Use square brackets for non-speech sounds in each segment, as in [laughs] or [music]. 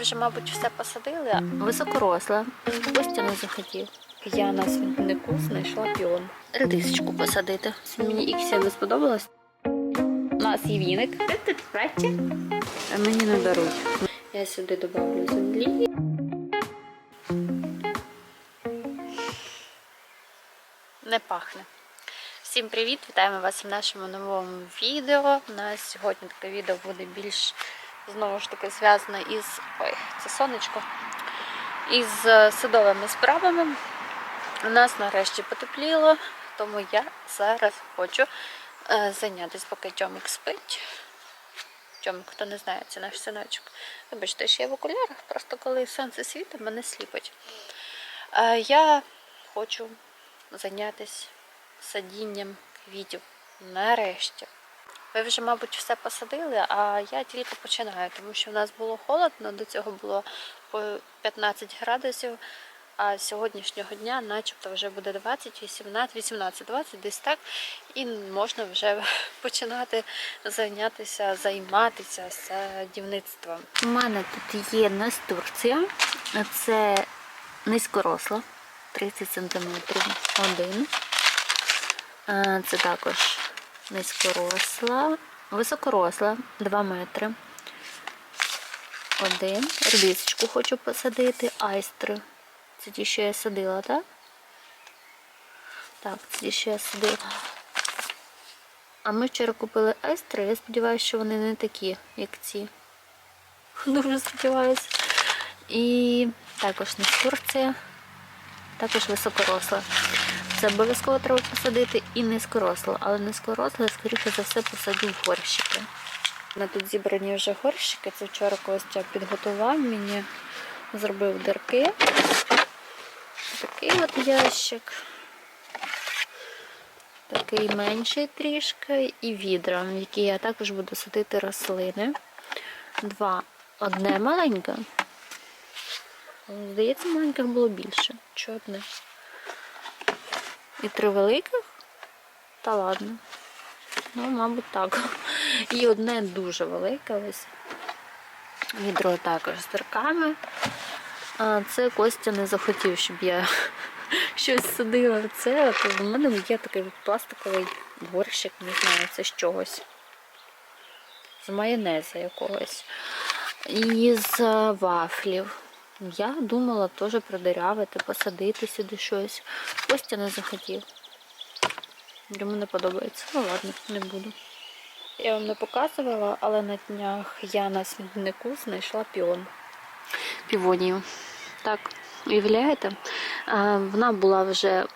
Вже, мабуть, все посадили. Високоросла. Костя не захотів. Я на смітнику знайшла піон. Редисочку посадити. Мені іксія не сподобалось. У нас є віник. Мені не даруть. Я сюди додавлю землі. Не пахне. Всім привіт! Вітаємо вас в нашому новому відео. У нас сьогодні таке відео буде більш знову ж таки зв'язане із. Ой, це сонечко. Із е, садовими справами. У нас нарешті потепліло, тому я зараз хочу е, зайнятися, поки Тьомик спить. Тьомик, хто не знає, це наш синочок. Вибачте, що я в окулярах, просто коли сонце світить, мене сліпить. Е, я хочу зайнятися садінням квітів. Нарешті. Ви вже, мабуть, все посадили, а я тільки починаю, тому що в нас було холодно, до цього було по 15 градусів, а сьогоднішнього дня начебто вже буде 20, 18, 18, 20, десь так, і можна вже [laughs] починати зайнятися, займатися садівництвом. У мене тут є настурція, це низькоросла, 30 см один. Е, Це також низькоросла, високоросла, 2 метри. Один. Редисочку хочу посадити, айстри. Це ті, що я садила, так? Так, це ті, що я садила. А ми вчора купили айстри, я сподіваюся, що вони не такі, як ці. [laughs] Дуже сподіваюся. І також низькорція, також високоросла. Це обов'язково треба посадити і низькоросло, але низькоросле, скоріше за все, посадю в горщики. У мене тут зібрані вже горщики. Це вчора Костя підготував мені, зробив дирки. Такий от ящик. Такий менший трішки і відра, в які я також буду садити рослини. Два. Одне маленьке. Здається, маленьких було більше. Чи одне? І три великих? Та ладно. Ну, мабуть, так. І одне дуже велике ось. Відро також з дирками. А це Костя не захотів, щоб я [laughs] щось садила це. У мене є такий пластиковий горщик, не знаю, це з чогось. З майонеза якогось. І з вафлів. Я думала теж продирявити, посадити сюди щось. Костя не захотів. Йому не подобається. Ну ладно, не буду. Я вам не показувала, але на днях я на смітнику знайшла піон. Півонію. Так, уявляєте? Вона була вже,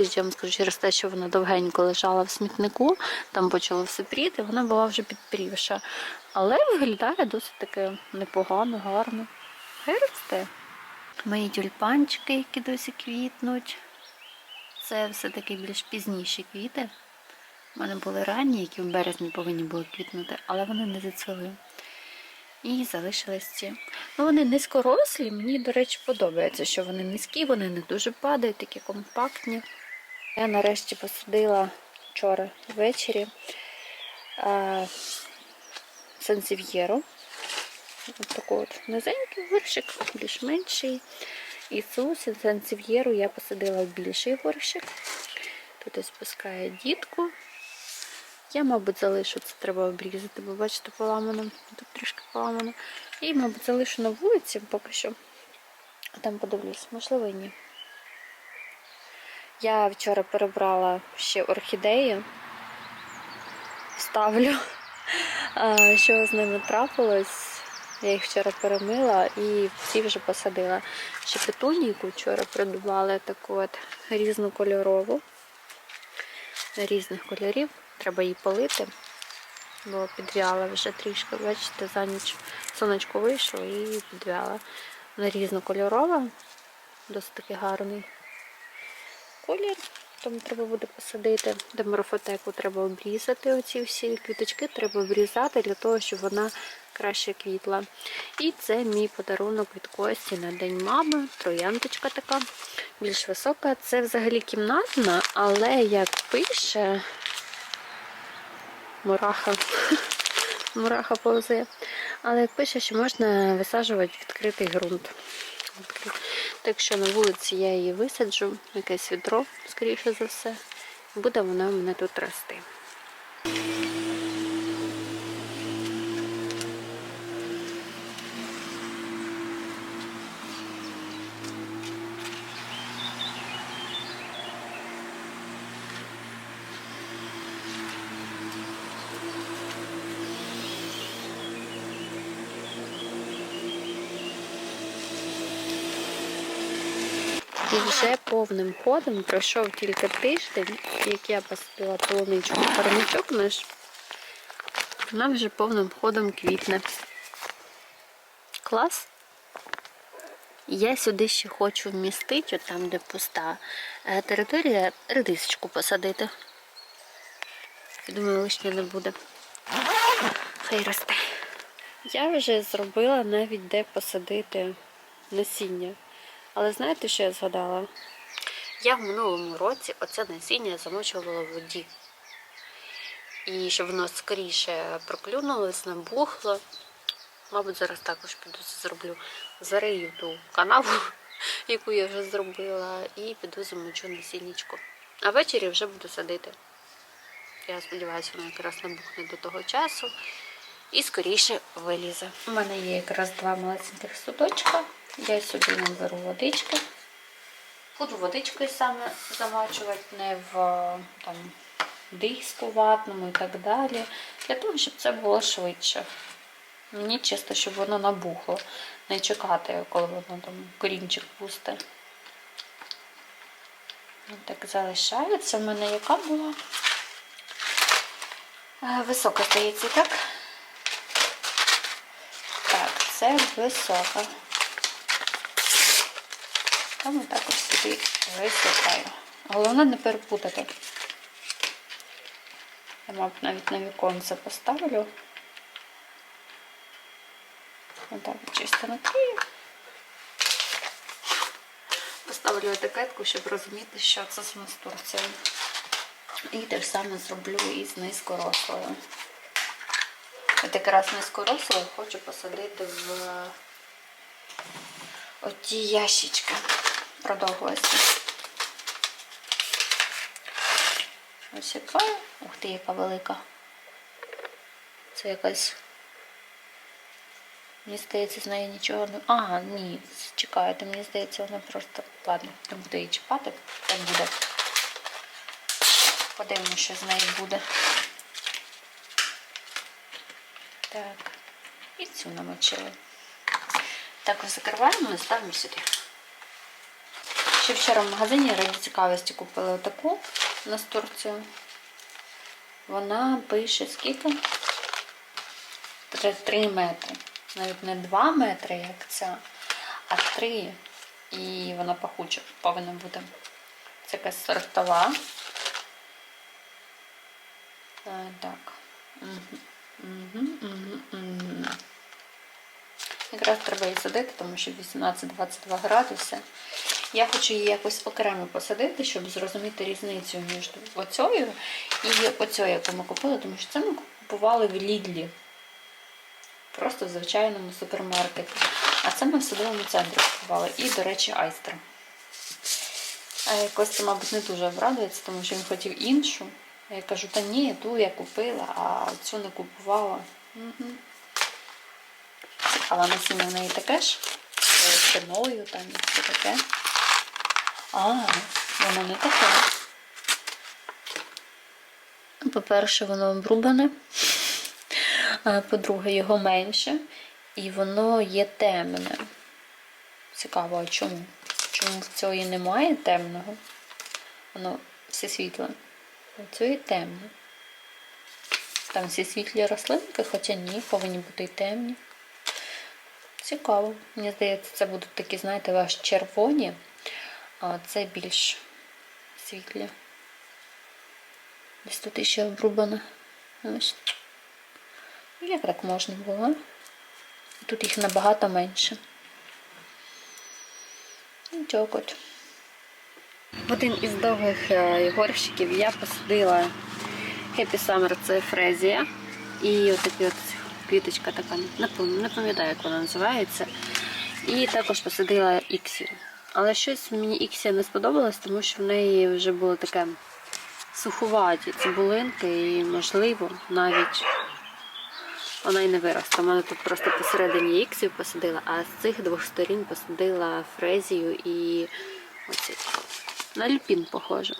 скажіть, я вам скажу, через те, що вона довгенько лежала в смітнику, там почало все пріти, вона була вже підпрівша. Але виглядає досить таки непогано, гарно. Хай. Мої тюльпанчики, які досі квітнуть. Це все-таки більш пізніші квіти. У мене були ранні, які в березні повинні були квітнути, але вони не зацвіли. І залишились ці. Ну, вони низькорослі, мені, до речі, подобається, що вони низькі, вони не дуже падають, такі компактні. Я нарешті посадила вчора ввечері а, сансів'єру. Ось такий от низенький горщик, більш менший. І сансів'єру я посадила в більший горщик. Тут ось пускає дітку. Я, мабуть, залишу це треба обрізати, бо бачите, поламано, тут трішки поламано. І, мабуть, залишу на вулиці поки що. А там подивлюсь, можливо, і ні. Я вчора перебрала ще орхідеї. Ставлю, що з ними трапилось. Я їх вчора перемила і всі вже посадила. Ще петунійку вчора придбали таку от різнокольорову. Різних кольорів. Треба її полити, бо підвяла вже трішки. Бачите, за ніч сонечко вийшло і підвяла. Вона різнокольорова, досить таки гарний колір. Тому треба буде посадити. Деморфотеку треба обрізати. Оці всі квіточки треба обрізати для того, щоб вона краще квітла. І це мій подарунок від Кості на День мами. Трояндочка така, більш висока. Це взагалі кімнатна, але як пише Мураха [laughs] мураха повзе. Але як пише, що можна висаджувати відкритий ґрунт. Так що на вулиці я її висаджу, якесь відро, скоріше за все. Буде вона в мене тут рости. І вже повним ходом пройшов тільки тиждень, як я посадила полуничку парничок наш, вона вже повним ходом квітне. Клас. Я сюди ще хочу вмістити, там, де пуста е, територія, редисочку посадити. Думаю, лишнє не буде. Хай росте. Я вже зробила навіть де посадити насіння. Але знаєте, що я згадала? Я в минулому році оце насіння замочувала в воді. І щоб воно скоріше проклюнулось, набухло. Мабуть, зараз також піду це зроблю. Зарию ту канаву, [laughs] яку я вже зробила, і піду замочу насіннячку. А ввечері вже буду садити. Я сподіваюся, воно якраз набухне до того часу і скоріше вилізе. У мене є якраз два малесеньких судочка. Я сюди наберу водички. Буду водичкою саме замачувати, не в там, диску ватному і так далі. Для того, щоб це було швидше. Мені чисто, щоб воно набухло. Не чекати, коли воно там корінчик пусте. Так залишається. У мене яка була? Е, Висока, здається, так? Так, це висока. Тому також сюди висипаю. Головне не перепутати. Я, мабуть, навіть на віконце поставлю. Отак чисто накрию. Поставлю етикетку, щоб розуміти, що це з настурцією. І те ж саме зроблю із низькорослою. От якраз низькорослою хочу посадити в оті ящички продовгості. Осипаю. Ух ти, яка велика. Це якась. Мені здається, з неї нічого не. А, ні, чекайте, мені здається, вона просто. Ладно, не буду її чіпати, так буде. Подивимося, що з нею буде. Так, і цю намочили. Так, закриваємо і ставимо сюди. Ще вчора в магазині раді цікавості купили отаку настурцію. Вона пише скільки? 3 метри. Навіть не 2 метри, як ця, а 3. І вона пахуча повинна бути. Це якась сортова. Е, Так. Угу. Угу, угу, угу. Якраз треба її садити, тому що 18-22 градуси. Я хочу її якось окремо посадити, щоб зрозуміти різницю між оцею і оцею, яку ми купили, тому що це ми купували в Лідлі. Просто в звичайному супермаркеті. А це ми в садовому центрі купували. І, до речі, айстра. А Костя, мабуть, не дуже обрадується, тому що він хотів іншу. Я кажу, та ні, ту я купила, а цю не купувала. Угу. Цікаво, насіння в неї таке ж. З Ціною там і все таке. А, воно не таке. По-перше, воно обрубане. По-друге, його менше. І воно є темне. Цікаво, а чому? Чому в цієї немає темного? Воно все світле. У цієї темне. Там всі світлі рослинки, хоча ні, повинні бути й темні. Цікаво. Мені здається, це будуть такі, знаєте, ваш червоні, а це більш світлі. Десь тут іще обрубано. Ось. Як так можна було? Тут їх набагато менше. Нічого. от. В один із довгих е, горщиків я посадила Happy Summer, це фрезія. І отакий от квіточка така, не пам'ятаю, як вона називається. І також посадила іксію. Але щось мені іксія не сподобалось, тому що в неї вже було таке сухуваті цибулинки, і, можливо, навіть вона й не виросла. У мене тут просто посередині іксію посадила, а з цих двох сторін посадила фрезію і оці. На люпін похоже.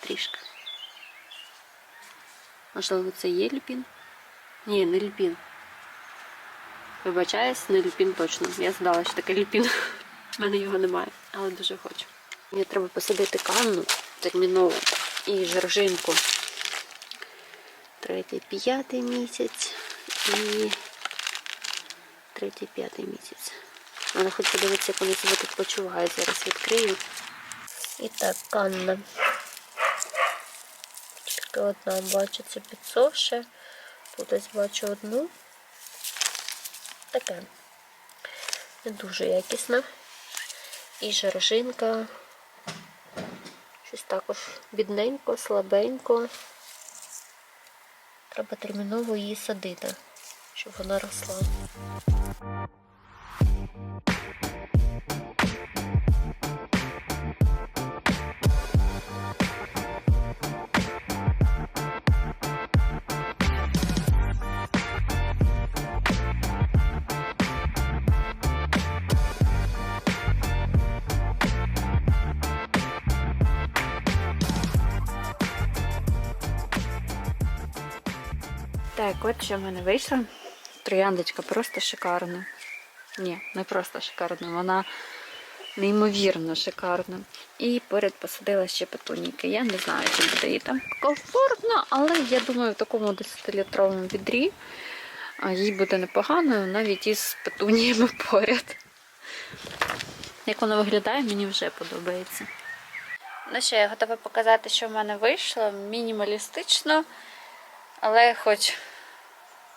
Трішки. Можливо, це є люпін? Ні, не люпін. Вибачаюсь, не люпін точно. Я згадала, що таке люпін. У мене його немає, але дуже хочу. Мені треба посадити канну терміново і жоржинку. Третій, п'ятий місяць і третій, п'ятий місяць. Але хоч подивитися, як вони себе тут почувають. Зараз відкрию. І так, канна. Тільки одна бачу, це підсохше. Тут ось бачу одну. Таке. Не дуже якісна. І жаржинка. Щось також бідненько, слабенько. Треба терміново її садити, щоб вона росла. Так, от що в мене вийшло. Трояндочка просто шикарна. Ні, не просто шикарна, вона неймовірно шикарна. І поряд посадила ще петуніки. Я не знаю, чи буде їй там комфортно, але я думаю, в такому 10-літровому відрі їй буде непогано, навіть із петуніями [laughs] поряд. Як воно виглядає, мені вже подобається. Ну що, я готова показати, що в мене вийшло. Мінімалістично, але хоч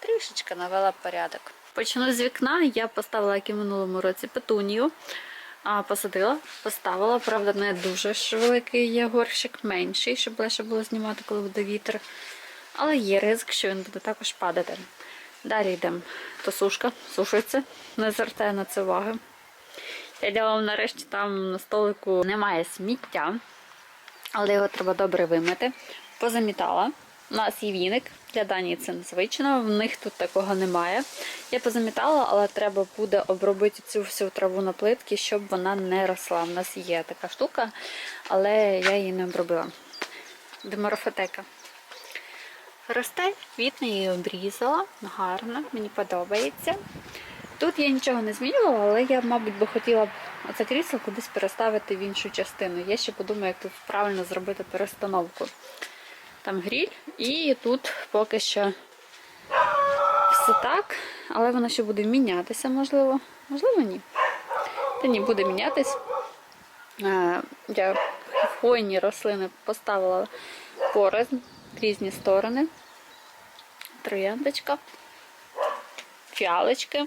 трішечки навела порядок. Почну з вікна. Я поставила, як і минулому році, петунію. Посадила, поставила. Правда, не дуже ж великий є горщик, менший, щоб легше було знімати, коли буде вітер. Але є ризик, що він буде також падати. Далі йдемо. То сушка, сушиться, не звертає на це уваги. Я діла нарешті там на столику немає сміття, але його треба добре вимити. Позамітала. У нас є віник, для Данії це незвично, в них тут такого немає. Я позамітала, але треба буде обробити цю всю траву на плитки, щоб вона не росла. У нас є така штука, але я її не обробила. Деморофотека. Росте, квітне її обрізала, гарно, мені подобається. Тут я нічого не змінювала, але я, мабуть, би хотіла б оце крісло кудись переставити в іншу частину. Я ще подумаю, як тут правильно зробити перестановку. Там гріль, і тут поки що все так, але воно ще буде мінятися, можливо. Можливо, ні. Та ні, буде мінятись. Е, Я хвойні рослини поставила порознь в різні сторони. Трояндочка, фіалочки.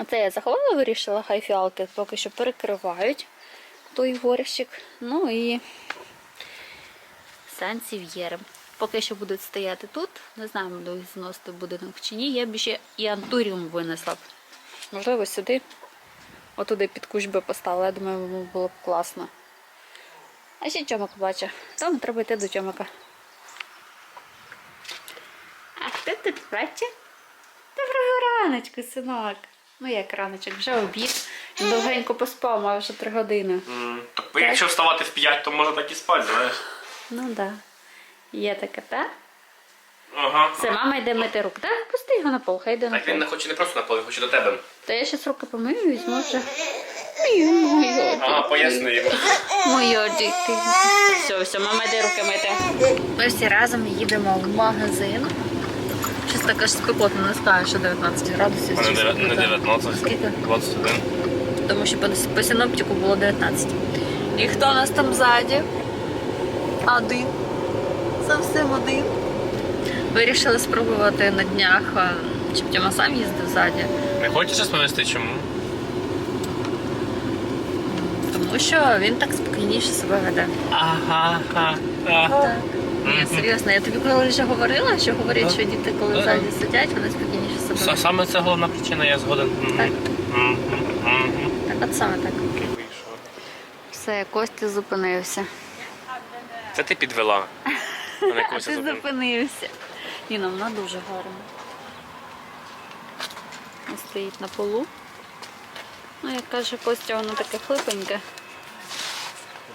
Оце я заховала, вирішила, хай фіалки поки що перекривають той горщик. Ну і сансів'єри. Поки що будуть стояти тут. Не знаю, буду їх зносити будинок чи ні. Я б ще і антуріум винесла. б. Можливо, сюди, отуди під кущ би поставила. Я думаю, йому було б класно. А ще чомик бачу. Тому треба йти до чомика. А хто тут бачить? Доброго раночку, синок. Ну як раночок, вже обід. Довгенько поспав, мав вже три години. М, Так, якщо вставати в 5, то можна так і спати, знаєш. Ну так. Да. Є таке, так? Ага. Все, мама йде мити руки. Так, пусти його на пол, хай йде на Так пол. він не хоче не просто на полі, хоче до тебе. Та я зараз руки помию і візьму вже. Ага, поясни йому. Моя дитинка. Все, все, мама йде руки мити. Ми всі разом їдемо в магазин. Щось таке ж спекотно, не знаю, що 19 градусів. Чи не не скільки. 19, Скільки? 21. Тому що по, по синоптику було 19. І хто у нас там ззаді? Один. Зовсім один. Вирішили спробувати на днях, щоб Тьома сам їздив ззаді. Не хочеш розповісти чому? Тому що він так спокійніше себе веде. Ага. ага. Ні, серйозно, я тобі коли вже говорила, що говорять, що діти, коли Да. ззаді сидять, вони спокійніше себе. Са- ведуть. Саме це головна причина, я згоден. Мгм. Так. Мгм. Мгм. Так от саме так. Все, Костя зупинився. Це ти підвела. [laughs] А ти зупинив. зупинився. Ніна, вона дуже гарна. Вона Стоїть на полу. Ну, як каже Костя, воно таке хлипеньке.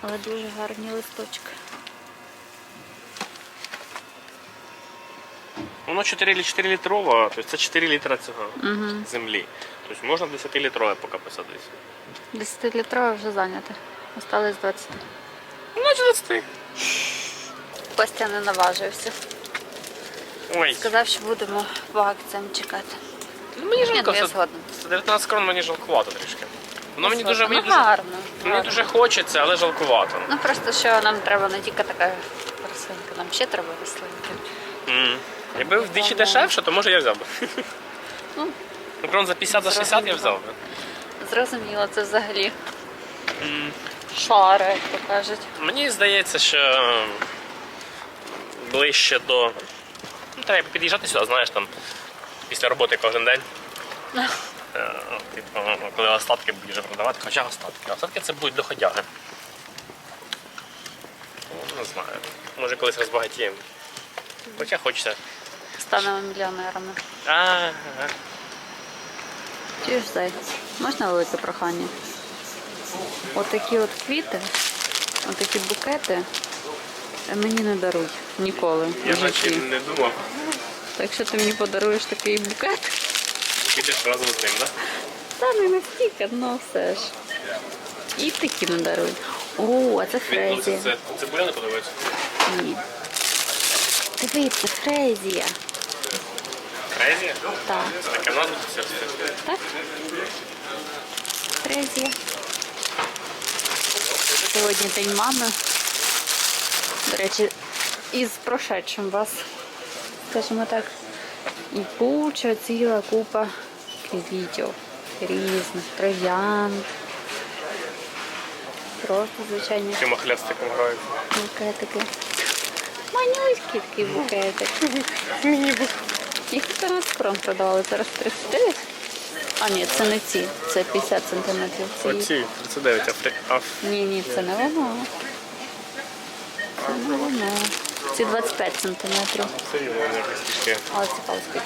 Але дуже гарні листочки. Воно 4, 4 літрова, тобто це 4 літра цього Угу. землі. Тобто можна 10 літрове поки посадити. 10 літрове вже зайняте. Осталось 20. Ну, значить 20. Костя не наважився. Ой, Сказав, що будемо по акціям чекати. ну, мені жалко, ну я це згодна. це 19 крон мені жалкувато трішки. Воно мені дуже, мені ну, дуже, гарно. мені гарно. дуже хочеться, але жалкувато. Ну просто що нам треба не тільки така рослинка, нам ще треба рослинки. М. Якби вдвічі дешевше, то може я взяв би. Ну, Ну, крон за 50 за 60 я взяв би. зрозуміло, це взагалі М. шари, як то кажуть. Мені здається, що е, ближче до. Ну, треба під'їжджати сюди, знаєш, там після роботи кожен день. Е, Типу, коли остатки будеш вже продавати, хоча остатки. Остатки це будуть доходяги. Ну, Не знаю. Може колись розбагатіємо. Хоча хочеться. Станемо мільйонерами. А, Чуєш, зай? Можна велике прохання? Отакі от квіти, отакі букети мені не даруй ніколи. я наче не думав. Так що ти мені подаруєш такий букет? Підеш разом з ним, так? Та не настільки, ну все ж. І такі не даруй. О, а це Да? фрезія. Це, це не подобається. Ні. Це фрезія. Крезі? Так. Так? Фрезія. Сьогодні день мами. До речі, із прошедшим вас, скажімо так, і куча, ціла купа квітів різних, троянд. Просто звичайні Цим хлястиком грають. букетики. Манюський такий букетик. Їх 14 крон продавали, зараз 39. А ні, це не ці, це 50 сантиметрів. Ці. Оці 39, афри... аф... Ні, ні, це не воно. Це не воно. Ці 25 сантиметрів. Це воно якось трішки. Але це палки.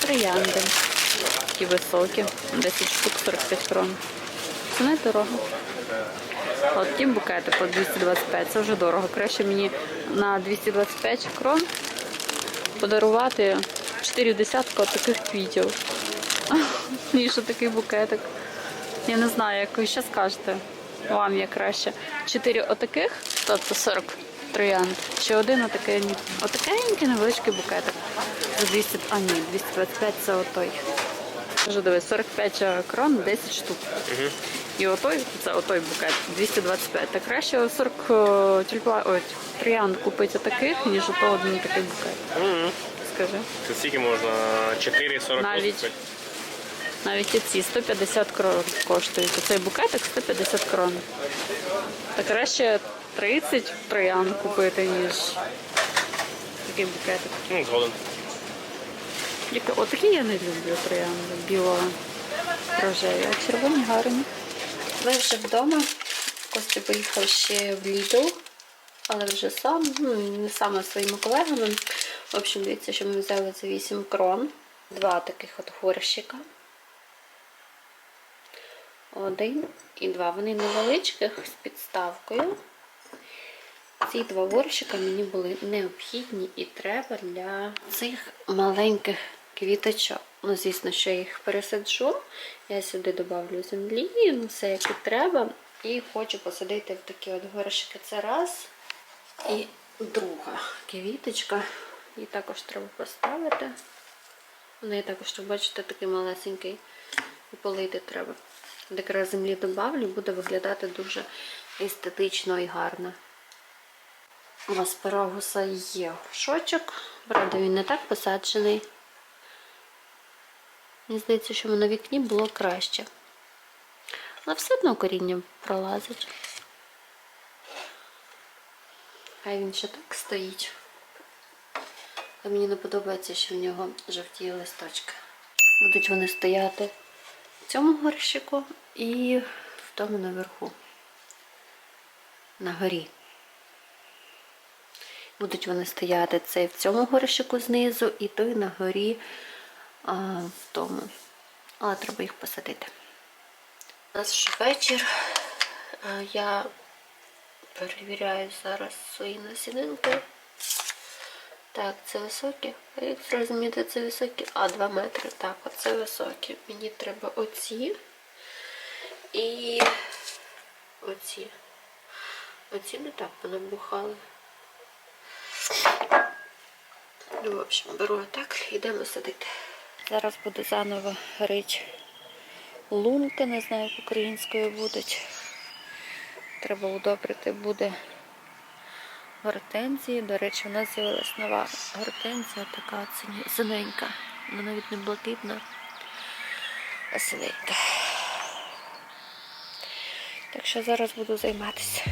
Троянди. Такі високі. 10 штук 45 крон. Це не дорого. А От ті букети по 225, це вже дорого. Краще мені на 225 крон подарувати 4 десятка таких квітів. [laughs] Ніж такий букетик. Я не знаю, як ви ще скажете. Вам як краще. 4 отаких, тобто 40 троянд. Чи один отакий, отакенький невеличкий букетик. 200, а ні, 225 це отой. Вже дивись, 45 крон, 10 штук. Угу. І отой, це отой букет, 225. Та краще 40 е, тюльпа, ой, троянд купити таких, ніж ото один такий букет. Угу. Скажи. Це скільки можна? 4,40 Навіть. Навіть ці 150 крон коштують. Цей букетик 150 крон. Та краще 30 троянд купити, ніж такий букетик. Ну, згоден. Тільки отакі я не люблю троянди, біло рожеві, а червоні гарні. Ви вже вдома. Костя поїхав ще в Lidl, але вже сам, ну не саме своїми колегами. В общем, дивіться, що ми взяли за 8 крон. Два таких от горщика. Один і два. Вони невеличких з підставкою. Ці два горщика мені були необхідні і треба для цих маленьких квіточок. Ну, звісно, що я їх пересаджу. Я сюди додавлю землі, ну все як і треба. І хочу посадити в такі от горщики. Це раз. І друга квіточка. Її також треба поставити. Неї також, ви бачите, такий малесенький. І полити треба. От землі додавлю, буде виглядати дуже естетично і гарно. У аспарагуса є горшочок. Правда, він не так посаджений. Мені здається, що на вікні було краще. Але все одно коріння пролазить. Хай він ще так стоїть. А мені не подобається, що в нього жовті листочки. Будуть вони стояти в цьому горщику і в тому наверху. На горі. Будуть вони стояти цей в цьому горщику знизу і той на горі а, в тому. Але треба їх посадити. У нас вже вечір. Я перевіряю зараз свої насінинки. Так, це високі. А як зрозуміти, це високі? А, 2 метри. Так, оце високі. Мені треба оці і оці. Оці не так понабухали. Ну, в общем, беру отак, йдемо садити. Зараз буду заново рить лунки, не знаю, як українською будуть. Треба удобрити буде гортензії. До речі, у нас з'явилась нова гортензія, така синенька. Вона навіть не блакитна, а синенька. Так що зараз буду займатися.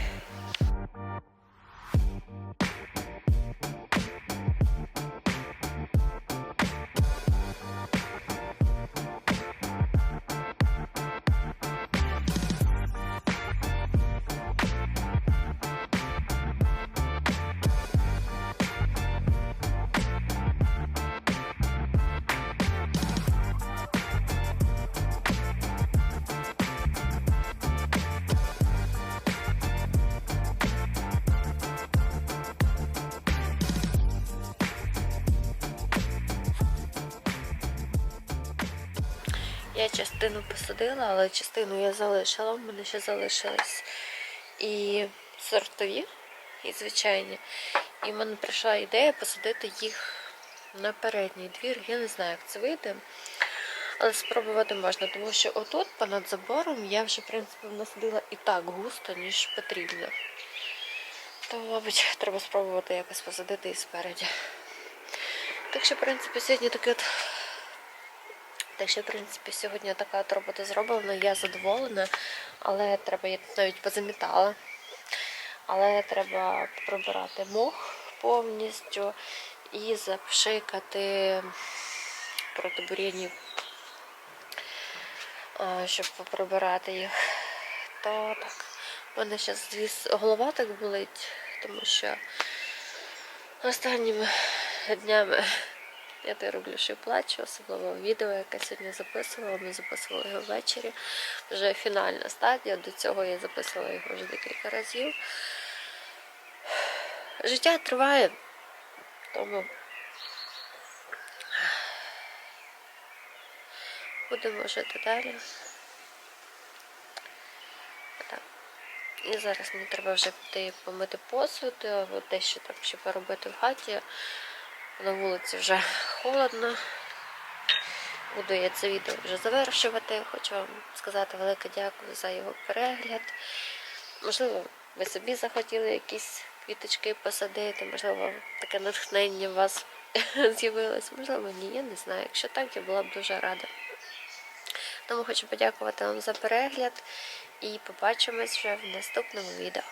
Я частину посадила, але частину я залишила. У мене ще залишились і сортові, і звичайні. І в мене прийшла ідея посадити їх на передній двір. Я не знаю, як це вийде. Але спробувати можна, тому що отут, понад забором, я вже, в принципі, насадила і так густо, ніж потрібно. То, мабуть, треба спробувати якось посадити і спереді. Так що, в принципі, сьогодні таке от так що, в принципі, сьогодні така от робота зроблена, я задоволена, але треба, я тут навіть позамітала. Але треба прибирати мох повністю і запшикати проти бур'янів, щоб поприбирати їх. То так. У мене зараз голова так болить, тому що останніми днями я то роблю, що плачу, особливо відео, яке сьогодні записувала. Ми записували його ввечері. Вже фінальна стадія. До цього я записувала його вже декілька разів. Життя триває, тому будемо жити далі. І зараз мені треба вже піти помити посуд, от дещо там ще поробити в хаті. На вулиці вже холодно. Буду я це відео вже завершувати. Хочу вам сказати велике дякую за його перегляд. Можливо, ви собі захотіли якісь квіточки посадити, можливо, таке натхнення у вас [laughs] з'явилось, можливо, ні, я не знаю. Якщо так, я була б дуже рада. Тому хочу подякувати вам за перегляд і побачимось вже в наступному відео.